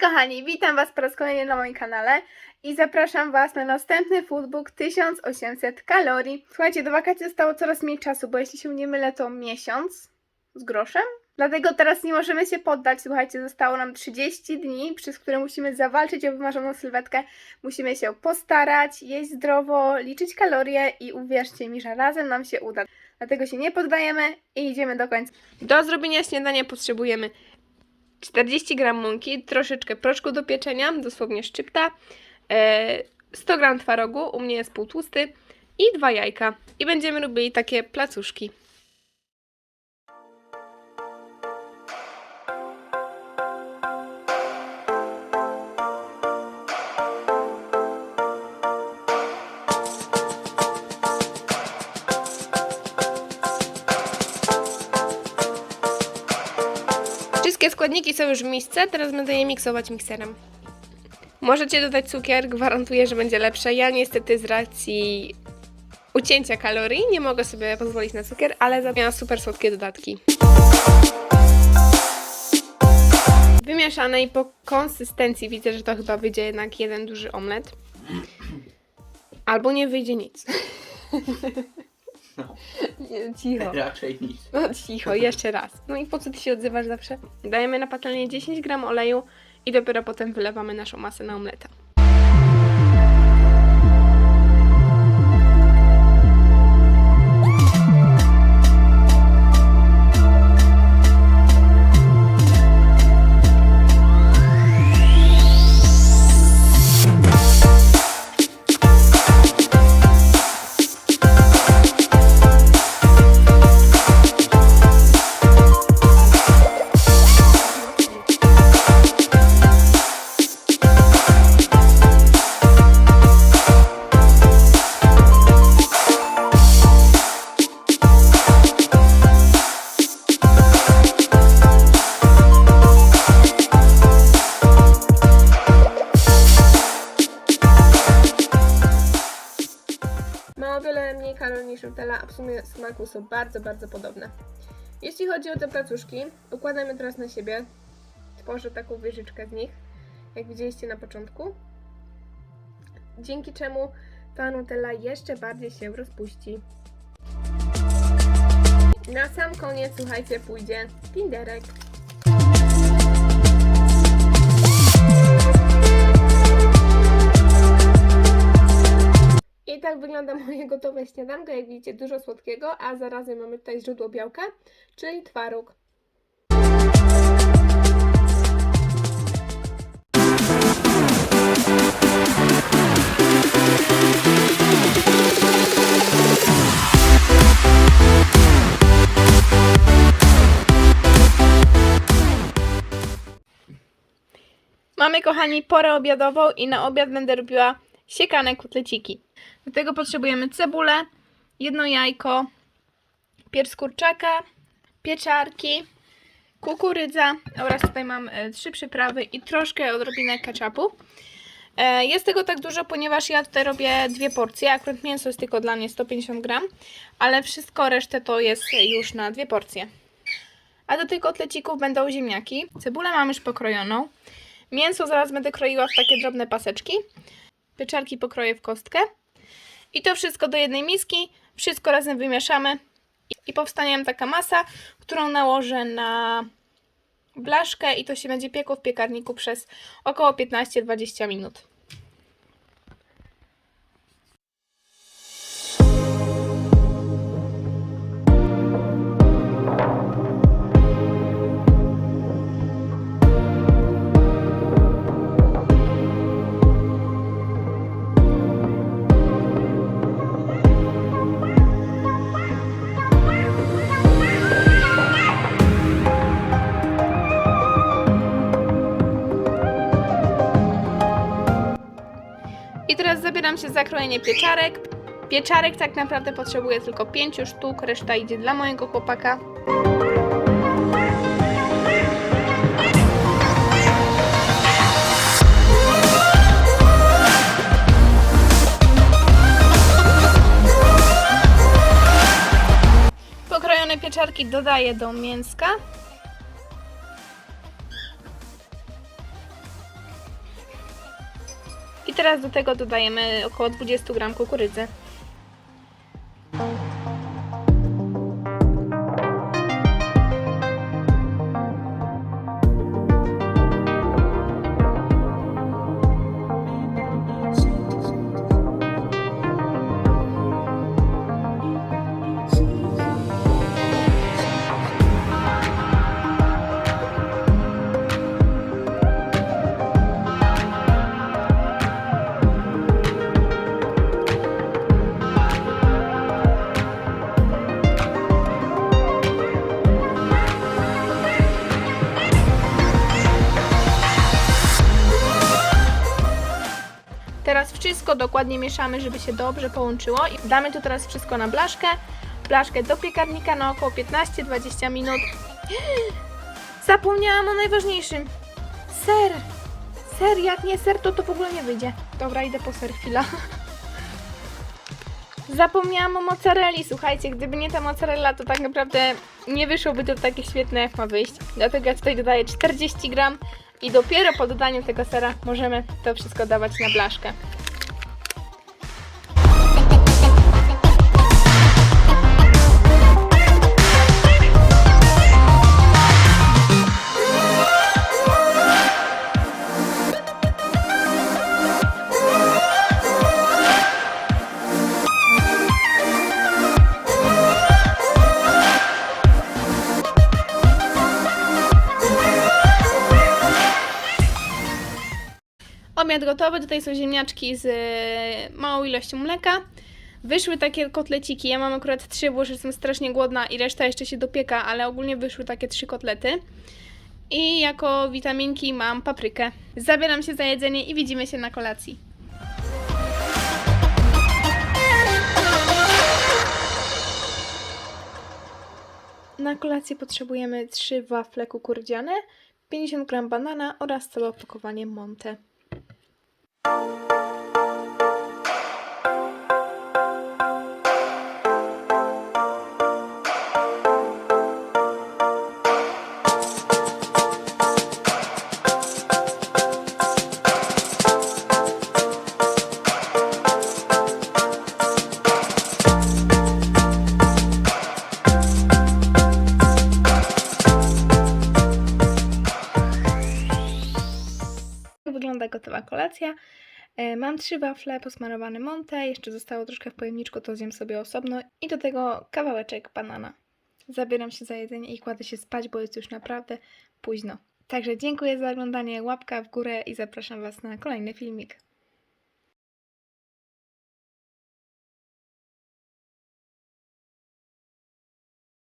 kochani, witam Was po raz kolejny na moim kanale i zapraszam Was na następny foodbook 1800 kalorii. Słuchajcie, do wakacji zostało coraz mniej czasu, bo jeśli się nie mylę to miesiąc z groszem. Dlatego teraz nie możemy się poddać, słuchajcie, zostało nam 30 dni, przez które musimy zawalczyć o wymarzoną sylwetkę. Musimy się postarać, jeść zdrowo, liczyć kalorie i uwierzcie mi, że razem nam się uda. Dlatego się nie poddajemy i idziemy do końca. Do zrobienia śniadania potrzebujemy 40 gram mąki, troszeczkę proszku do pieczenia, dosłownie szczypta, e, 100 gram twarogu, u mnie jest półtłusty i dwa jajka. I będziemy robili takie placuszki. Wszystkie składniki są już w misce, teraz będę je miksować mikserem. Możecie dodać cukier, gwarantuję, że będzie lepsze. Ja niestety z racji ucięcia kalorii nie mogę sobie pozwolić na cukier, ale za miała super słodkie dodatki. Wymieszane i po konsystencji widzę, że to chyba wyjdzie jednak jeden duży omlet. Albo nie wyjdzie nic. Nie, Cicho. Raczej nic. No cicho, jeszcze raz. No i po co ty się odzywasz zawsze? Dajemy na patelnię 10 gram oleju i dopiero potem wylewamy naszą masę na omleta. Mniej kalorii niż Nutella, a w sumie smaku są bardzo, bardzo podobne. Jeśli chodzi o te placuszki, układamy teraz na siebie. Tworzę taką wieżyczkę z nich, jak widzieliście na początku. Dzięki czemu ta Nutella jeszcze bardziej się rozpuści. Na sam koniec, słuchajcie, pójdzie pinderek. Moje gotowe śniadanko. Jak widzicie, dużo słodkiego, a zarazem mamy tutaj źródło białka, czyli twaróg. Mamy, kochani, porę obiadową i na obiad będę robiła siekane kotleciki. Do tego potrzebujemy cebulę, jedno jajko, pierś kurczaka, pieczarki, kukurydza oraz tutaj mam e, trzy przyprawy i troszkę odrobinę ketchupu. E, Jest tego tak dużo, ponieważ ja tutaj robię dwie porcje. Akurat mięso jest tylko dla mnie 150 gram, ale wszystko resztę to jest już na dwie porcje. A do tych kotlecików będą ziemniaki. Cebulę mam już pokrojoną. Mięso zaraz będę kroiła w takie drobne paseczki. Pieczarki pokroję w kostkę. I to wszystko do jednej miski. Wszystko razem wymieszamy. I- powstanie nam taka masa, którą nałożę na blaszkę i to się będzie piekło w piekarniku przez około 15-20 minut. I teraz zabieram się za krojenie pieczarek. Pieczarek tak naprawdę potrzebuję tylko 5 sztuk, reszta idzie dla mojego chłopaka. Pokrojone pieczarki dodaję do mięska. Teraz do tego dodajemy około 20 gram kukurydzy. Wszystko dokładnie mieszamy, żeby się dobrze połączyło i damy to teraz wszystko na blaszkę. Blaszkę do piekarnika na około 15-20 minut. Zapomniałam o najważniejszym. Ser. Ser, jak nie ser, to to w ogóle nie wyjdzie. Dobra, idę po ser chwila. Zapomniałam o mozzarelli, słuchajcie, gdyby nie ta mozzarella, to tak naprawdę nie wyszłoby to takie świetne, jak ma wyjść. Dlatego ja tutaj dodaję 40 gram i dopiero po dodaniu tego sera możemy to wszystko dawać na blaszkę. Obiad gotowy, tutaj są ziemniaczki z e, małą ilością mleka. Wyszły takie kotleciki, ja mam akurat trzy, bo już jestem strasznie głodna i reszta jeszcze się dopieka, ale ogólnie wyszły takie trzy kotlety. I jako witaminki mam paprykę. Zabieram się za jedzenie i widzimy się na kolacji. Na kolację potrzebujemy 3 wafle kukurydziane, 50 g banana oraz całe opakowanie Monte. Tak kolacja. E, Mam trzy wafle posmarowane Monte, jeszcze zostało troszkę w pojemniczku, to zjem sobie osobno i do tego kawałeczek banana. Zabieram się za jedzenie i kładę się spać, bo jest już naprawdę późno. Także dziękuję za oglądanie, łapka w górę i zapraszam Was na kolejny filmik.